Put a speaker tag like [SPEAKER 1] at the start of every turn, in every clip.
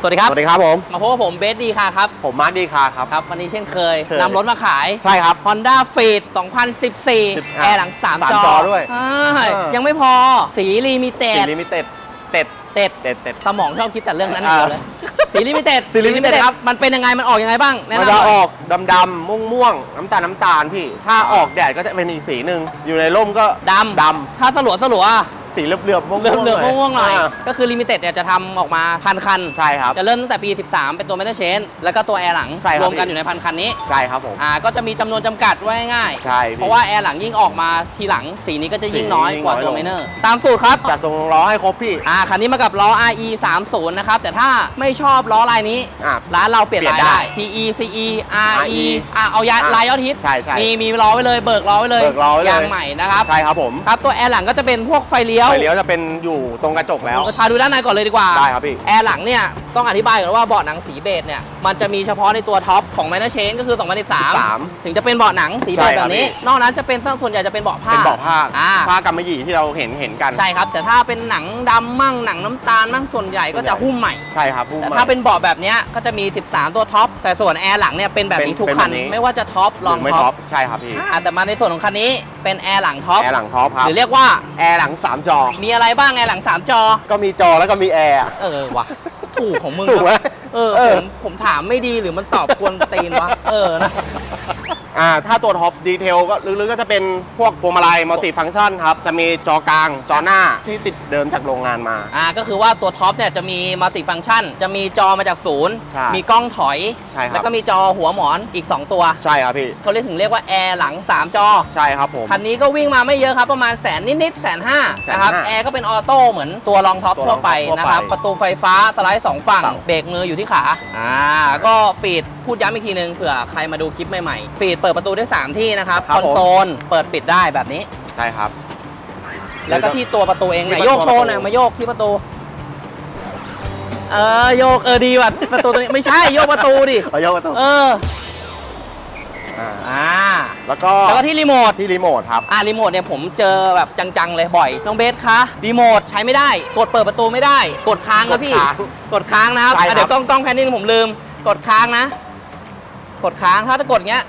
[SPEAKER 1] สวัสดีครับ
[SPEAKER 2] สวัสดีครับผม
[SPEAKER 1] มาพบกับผมเบสดีค่ะครับ
[SPEAKER 2] ผมมาร์คดีคาครับ
[SPEAKER 1] ครับ วันนี้เช่นเคย
[SPEAKER 2] เคย
[SPEAKER 1] นำรถมาขาย
[SPEAKER 2] ใช่ครับ
[SPEAKER 1] Honda Fit 2014 แอร์หลัง3
[SPEAKER 2] สาม
[SPEAKER 1] จอ
[SPEAKER 2] จอด้วย
[SPEAKER 1] ใช่
[SPEAKER 2] เออ
[SPEAKER 1] ยังไม่พอ สีลิมิเต็
[SPEAKER 2] สี
[SPEAKER 1] ด
[SPEAKER 2] ลิมิเต็ดเต็ด
[SPEAKER 1] เต็ด
[SPEAKER 2] เต็ดเต็ด
[SPEAKER 1] สมองชอบคิดแต่เรื่องนั้นอ
[SPEAKER 2] อ่า
[SPEAKER 1] ย่างเดียวเลยสีลิมิเต็ด
[SPEAKER 2] สี limited ครับ
[SPEAKER 1] มันเป็นยังไง มันออกยังไงบ้างแนะ
[SPEAKER 2] มัน
[SPEAKER 1] นำห
[SPEAKER 2] จะ
[SPEAKER 1] น่อย
[SPEAKER 2] ออกดำดำม่วงม่วงๆน้ำตาลน้ำตาลพี่ ถ้าออกแดดก็จะเป็นอีกสีหนึ่งอยู่ในร่มก็
[SPEAKER 1] ดำ
[SPEAKER 2] ด
[SPEAKER 1] ถ้าสลัวสลัวำ
[SPEAKER 2] สีเหลือบๆม่วง
[SPEAKER 1] เหลือบเหลือบ
[SPEAKER 2] ลย
[SPEAKER 1] ม่วงๆหน่อยาก็คือลิมิเต็ดเนี่ยจะทำออกมาพันคัน
[SPEAKER 2] ใช่ครับ
[SPEAKER 1] จะเริ่มตั้งแต่ปี 13 เป็นตัว m ม t เชน แล้วก็ตัวแอร์หลัง
[SPEAKER 2] ใช่ครับ
[SPEAKER 1] รวมกันอยู่ในพันคันนี้
[SPEAKER 2] ใช่ครับผม
[SPEAKER 1] อ่า ก็จะมีจำนวนจำกัดไว้ง่าย
[SPEAKER 2] ใช่พี่
[SPEAKER 1] เพราะว่าแอร์หลังยิ่งออกมาทีหลัง สีนี้ก็จะยิ่งน้อย
[SPEAKER 2] สียิ่ง
[SPEAKER 1] กว่า
[SPEAKER 2] น้อย
[SPEAKER 1] ตัว
[SPEAKER 2] ลง
[SPEAKER 1] ไมเนอร์ ตามสูตรครับ
[SPEAKER 2] จัดทรงล้อให้ครบพี่
[SPEAKER 1] อ่า คันนี้มากับล้อ RE 3 0นะครับ แต่ถ้าไม่ชอบล้อลายนี้
[SPEAKER 2] อะ
[SPEAKER 1] ร้านเราเปลี่ยน
[SPEAKER 2] เปลี่
[SPEAKER 1] ลายย
[SPEAKER 2] นได้
[SPEAKER 1] ได้ PE CE RE
[SPEAKER 2] RE
[SPEAKER 1] อ่าเอายา
[SPEAKER 2] อะ
[SPEAKER 1] ลายยอดฮิต
[SPEAKER 2] ใช่ใช่
[SPEAKER 1] มีมีล้อไว้เลย เบิกล้อไว้เลย
[SPEAKER 2] เบิกล้อไว้เลย
[SPEAKER 1] ยางใหม่นะครับ
[SPEAKER 2] ใช่ครับผม
[SPEAKER 1] ครับ ตัวแอร์หลังก็จะเป็นพวกไฟเลี้ยว
[SPEAKER 2] ไฟเลี้ยวจะเป็นอยู่ตรงกระจกแล้ว
[SPEAKER 1] พาดูด้านในก่อนเลยดีกว่า
[SPEAKER 2] ได้ครับพี่
[SPEAKER 1] แอร์หลังเนี่ยต้องอธิบายก่อนว่าเบาะหนังสีเบจเนี่ยมันจะมีเฉพาะในตัวท็อปของ m ม n เชนก็คือ2013
[SPEAKER 2] 13
[SPEAKER 1] ถึงจะเป็นเบาะหนังสีเบ
[SPEAKER 2] ใช่
[SPEAKER 1] จ
[SPEAKER 2] ค
[SPEAKER 1] แบ
[SPEAKER 2] รับบ
[SPEAKER 1] นี้
[SPEAKER 2] พี่
[SPEAKER 1] นอกนั้นจะเป็นส่วนใหญ่จะเป็นเบาะผ้า
[SPEAKER 2] เป็นเบาะผ้า
[SPEAKER 1] อ่า
[SPEAKER 2] ผ้ากำมะหยี่ที่เราเห็นเห็นกัน
[SPEAKER 1] ใช่ครับ แต่ถ้าเป็นหนังดำมั่งหนังน้ำตาลมั่งส่วนใหญ่ก็จะหุ้มใหม่
[SPEAKER 2] ใช่ครับผู้
[SPEAKER 1] แต่
[SPEAKER 2] ใหม่
[SPEAKER 1] ถ้าเป็นเบาะแบบเนี้ยก็จะมี 13 ตัวท็อปแต่ส่วนแอร์หลังเนี่ยเป็นแบบนี้
[SPEAKER 2] เป็น
[SPEAKER 1] ทุก
[SPEAKER 2] เป็น
[SPEAKER 1] คัน
[SPEAKER 2] แบบนี้
[SPEAKER 1] ไม่ว่าจะท็อป
[SPEAKER 2] ห
[SPEAKER 1] ล
[SPEAKER 2] รือองไม่
[SPEAKER 1] ท็
[SPEAKER 2] ท็
[SPEAKER 1] อ
[SPEAKER 2] อ
[SPEAKER 1] ป
[SPEAKER 2] ปใช่ครับพี่
[SPEAKER 1] อ่าแต่มาในส่วนของคันนี้เป็นแอร์หลังท็อป
[SPEAKER 2] แอร์หลังท็อปครับ
[SPEAKER 1] หรือเรียกว่า
[SPEAKER 2] แอร์หลัง 3 จอ
[SPEAKER 1] มีอะไรบ้างแอร์หลัง 3 จอ
[SPEAKER 2] ก็มีจอแล้วก็มีแอร์
[SPEAKER 1] เออวะ ถูกของมึง
[SPEAKER 2] ถูกไหม
[SPEAKER 1] เออ
[SPEAKER 2] เอ
[SPEAKER 1] ผ
[SPEAKER 2] อ
[SPEAKER 1] มผมถามไม่ดีหรือมันตอบกวนตีนวะ เออนะ
[SPEAKER 2] อ่าถ้าตัวท็อปดีเทลก็ลึกๆก็จะเป็นพวกพวงมาลัยมัลติฟัง c t ชันครับ จะมีจอกลางจอหน้าที่ติดเดิมจากโรงงานมา
[SPEAKER 1] อ่าก็คือว่าตัวท็อปเนี่ยจะมีมัลติฟัง c t ชัน จะมีจอมาจากศูนย์
[SPEAKER 2] ใช่
[SPEAKER 1] มีกล้องถอย
[SPEAKER 2] ใช่ครับ
[SPEAKER 1] แล้วก็มีจอหัวหมอนอีก 2 ตัว
[SPEAKER 2] ใช่ครับพี่
[SPEAKER 1] เขาเรียกถึงเรียกว่าแอร์หลัง 3 จอ
[SPEAKER 2] ใช่ครับผม
[SPEAKER 1] คันนี้ก็วิ่งมาไม่เยอะครับ ประมาณแสนนิดๆแสนห้านะครับ
[SPEAKER 2] แสนห้า
[SPEAKER 1] แอร์ก็เป็นออโต้เหมือนตัวรองท็อป
[SPEAKER 2] ตัวร
[SPEAKER 1] ทั่
[SPEAKER 2] อ
[SPEAKER 1] ว
[SPEAKER 2] งท็อป
[SPEAKER 1] ไป
[SPEAKER 2] ทั่วไป
[SPEAKER 1] นะครับประตูไฟฟ้าสไลด์สองฝั่ง
[SPEAKER 2] ฝั่ง
[SPEAKER 1] เบรกมืออยู่ที่ขาอ่าก็ฟีด พูดย้ำอีกทีนึงเผื่อใครมาดูคลิปใหม่ๆฟีดเปิดประตูได้ 3 ที่นะครับ
[SPEAKER 2] ครับ
[SPEAKER 1] คอนโซลเปิดปิดได้แบบนี้
[SPEAKER 2] ใช่ครับ
[SPEAKER 1] แล้วก็ที่ตัวประตูเองไหน
[SPEAKER 2] ที่
[SPEAKER 1] โย
[SPEAKER 2] ประตู
[SPEAKER 1] กโชว์หน่อยมาโยกที่ประตู เออโยกเออดีว่ะประตูตัวนี้ไม่ใช่โยกประตูดิ
[SPEAKER 2] เอายกประตู
[SPEAKER 1] เออ
[SPEAKER 2] อ่า
[SPEAKER 1] อ่า
[SPEAKER 2] แล้วก็
[SPEAKER 1] แล้วก็ที่รีโมท
[SPEAKER 2] ที่รีโมทครับ
[SPEAKER 1] อ่ารีโมทเนี่ยผมเจอแบบจังๆเลยบ่อย น้องเบสคะรีโมทใช้ไม่ได้ กดเปิดประตูไม่ได้ กดค้างนะพี่
[SPEAKER 2] กดค้าง
[SPEAKER 1] กดค้างนะครับ
[SPEAKER 2] ใช่ครับ
[SPEAKER 1] อะเดี๋ยวต้องต้องแพนนี่ผมลืม กดค้างนะ กดค้างถ้าจะกดเงี้ย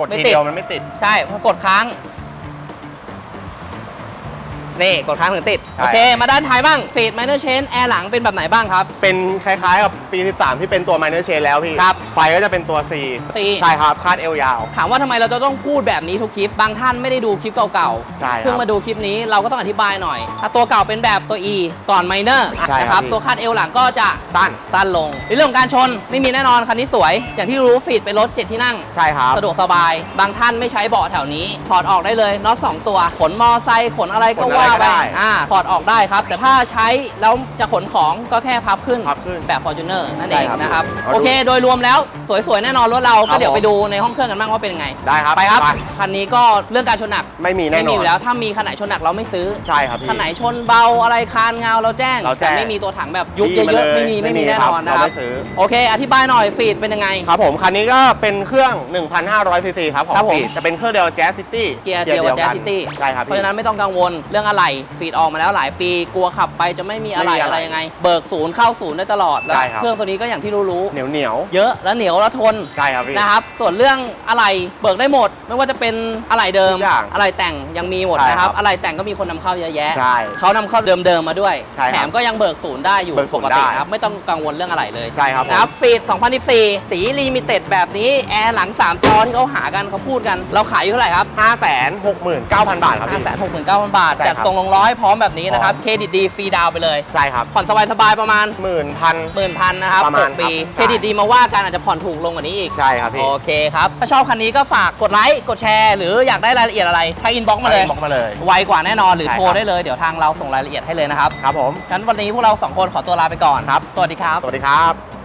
[SPEAKER 2] กด
[SPEAKER 1] ไม่
[SPEAKER 2] ที
[SPEAKER 1] ติด
[SPEAKER 2] เดียวมันไม่ติด
[SPEAKER 1] ใช่พอกดค้าง นี่กดค้างถึงติด
[SPEAKER 2] ใช่
[SPEAKER 1] โอเค มาด้านท้ายบ้างฟีดไมเนอร์เชนแอร์หลังเป็นแบบไหนบ้างครับ
[SPEAKER 2] เป็นคล้ายๆกับปี 13 ที่เป็นตัว minor chain แล้วพี่
[SPEAKER 1] ครับ
[SPEAKER 2] ไฟก็จะเป็นตัว C
[SPEAKER 1] C
[SPEAKER 2] ใช่ครับ คาดเอวยาว
[SPEAKER 1] ถามว่าทำไมเราจะต้องพูดแบบนี้ทุกคลิป บางท่านไม่ได้ดูคลิปเก่า
[SPEAKER 2] ใช่ครับ
[SPEAKER 1] เพิ่งมาดูคลิปนี้เราก็ต้องอธิบายหน่อยถ้าตัวเก่าเป็นแบบตัว E ก่อนไมเนอร์
[SPEAKER 2] ใช่
[SPEAKER 1] นะค
[SPEAKER 2] ครั
[SPEAKER 1] รั
[SPEAKER 2] บบพี่
[SPEAKER 1] ตัวคาดเอวหลังก็จะ
[SPEAKER 2] สั้น
[SPEAKER 1] สั้นลงในเรื่องของการชนไม่มีแน่นอนคันนี้สวย อย่างที่รู้ฟีดเป็นรถ7ที่นั่ง
[SPEAKER 2] ใช่ครับ
[SPEAKER 1] สะดวกสบาย บางท่านไม่ใช้เบาะแถวนี้ ถอดออกได้เลยน็อตสองตัว ขนมอไซค์ขนอะไรก็
[SPEAKER 2] ขนอะไร
[SPEAKER 1] ว่า
[SPEAKER 2] ก็
[SPEAKER 1] ไป
[SPEAKER 2] ได้
[SPEAKER 1] อ่าถอดออกได้ครับ แต่ถ้าใช้แล้วจะขนของก็แค่พับขึ้น
[SPEAKER 2] พับขึ้น
[SPEAKER 1] แบบ Fortuner นั่นเอง
[SPEAKER 2] ได้ครับ
[SPEAKER 1] นะครับ
[SPEAKER 2] เอาดู
[SPEAKER 1] โอเค โดยรวมแล้วสวยๆ แน่นอนรถเรา
[SPEAKER 2] ครั
[SPEAKER 1] ก็
[SPEAKER 2] บ
[SPEAKER 1] เดี๋ยว
[SPEAKER 2] ผม
[SPEAKER 1] ไปดูในห้องเครื่องกันบ้างว่าเป็นยังไง
[SPEAKER 2] ได้ครับ
[SPEAKER 1] ไปครับ
[SPEAKER 2] ไป
[SPEAKER 1] คันนี้ก็เรื่องการชนหนัก
[SPEAKER 2] ไม่มีแน่
[SPEAKER 1] ไม่
[SPEAKER 2] น
[SPEAKER 1] มี
[SPEAKER 2] อ
[SPEAKER 1] อนยู่แล้วถ้ามีคันไหนชนหนักเราไม่ซื้อ
[SPEAKER 2] ใช่ครับพี่
[SPEAKER 1] คันไหนชนเบาอะไรคานเงาเราแจ้ง
[SPEAKER 2] เราแจ้ง
[SPEAKER 1] แต่ไม่มีตัวถังแบบยุบ
[SPEAKER 2] พี่
[SPEAKER 1] เยอะๆ
[SPEAKER 2] มาเลย
[SPEAKER 1] ไม่มีไม่มี
[SPEAKER 2] ไม่มี
[SPEAKER 1] แน่นอน
[SPEAKER 2] ครับ
[SPEAKER 1] นะครับ
[SPEAKER 2] เราไม่ซื้อ
[SPEAKER 1] โอเค อธิบายหน่อยฟีดเป็นยังไง
[SPEAKER 2] ครับผมคันนี้ก็เป็นเครื่อง 1,500ซีซีครับของ
[SPEAKER 1] ครับผม
[SPEAKER 2] ฟีดจะเป็นเครื่องเดียวแจ๊สซิตี้
[SPEAKER 1] เกียร์เดียวกับ Jazz City
[SPEAKER 2] ใช่ครับ
[SPEAKER 1] เพ
[SPEAKER 2] พี่
[SPEAKER 1] ราะฉะนั้นไม่ต้องกังวลเรื่องอะไรฟีดออกมาแล้วหลายปีกลัวขับไปจะไม่มีอะไร
[SPEAKER 2] ไม่มีอะไร
[SPEAKER 1] อะไรยังไง เบิกศูนย์เข้าศูนย์ได้ตลอดแล้ว
[SPEAKER 2] ใช่ครับ
[SPEAKER 1] เครื่องตัวนี้ก็อย่างที่รู้
[SPEAKER 2] เหนียวเหนียว
[SPEAKER 1] ๆเยอะแล้วเหนียวแล้วทน
[SPEAKER 2] ๆใช่ครับพี่
[SPEAKER 1] นะครับ ส่วนเรื่องอะไรเบิกได้หมด ไม่ว่าจะเป็นอะไรเดิม
[SPEAKER 2] ทุกอย่าง
[SPEAKER 1] อะไรแต่งยังมีหมด
[SPEAKER 2] ใช่
[SPEAKER 1] นะค
[SPEAKER 2] ครั
[SPEAKER 1] รับบ อะไรแต่งก็มีคนนำเข้าเยอะแยะ
[SPEAKER 2] ใช่
[SPEAKER 1] เขานำเข้าเดิมๆมาด้วย
[SPEAKER 2] ใช่ครับ
[SPEAKER 1] แถมก็ยังเบิกศูนย์ได้อยู่
[SPEAKER 2] เบิกศู
[SPEAKER 1] ป
[SPEAKER 2] นย์
[SPEAKER 1] กติ
[SPEAKER 2] ได้
[SPEAKER 1] ครับ ไม่ต้องกังวลเรื่องอะไรเลย
[SPEAKER 2] ใช่ครับผม
[SPEAKER 1] นะครับฟีด2014 สีลิมิเต็ดแบบนี้ แอร์หลัง 3 จอที่เขาหากันเขาพูดกัน เราขายอยู่เท่าไหร่ครับ
[SPEAKER 2] 569,000 บาทครับพี่
[SPEAKER 1] 569,000 บาท
[SPEAKER 2] ใช่
[SPEAKER 1] จัด
[SPEAKER 2] ครับ
[SPEAKER 1] ส่งลงร้อยพร้อมแบบนี้นะครับ
[SPEAKER 2] พร้อม
[SPEAKER 1] เครดิตดีฟรีดาวน์ไปเลย
[SPEAKER 2] ใช่ครับ
[SPEAKER 1] ผ่อนสบายๆประมาณ
[SPEAKER 2] หมื่นพัน
[SPEAKER 1] หมื่นพันนะครับ
[SPEAKER 2] ประมาณ
[SPEAKER 1] หกปี
[SPEAKER 2] ครับ
[SPEAKER 1] เครดิตดีมาว่ากันอาจจะผ่อนถูกลงกว่านี้อีก
[SPEAKER 2] ใช่ครับพี่
[SPEAKER 1] โอเคครับ ถ้าชอบคันนี้ก็ฝากกดไลค์ กดแชร์ หรืออยากได้รายละเอียดอะไรทักอินบ็อกมาเลย
[SPEAKER 2] บอกมาเลย
[SPEAKER 1] ไวกว่าแน่นอนหรือ
[SPEAKER 2] ใช่
[SPEAKER 1] โท
[SPEAKER 2] ครั
[SPEAKER 1] ร
[SPEAKER 2] บ
[SPEAKER 1] ได้เลย เดี๋ยวทางเราส่งรายละเอียดให้เลยนะครับ
[SPEAKER 2] ครับผม
[SPEAKER 1] งั้นวันนี้พวกเราสองคนขอตัวลาไปก่อน
[SPEAKER 2] ครับ
[SPEAKER 1] สวัสดีครับ
[SPEAKER 2] สวัสดีครับ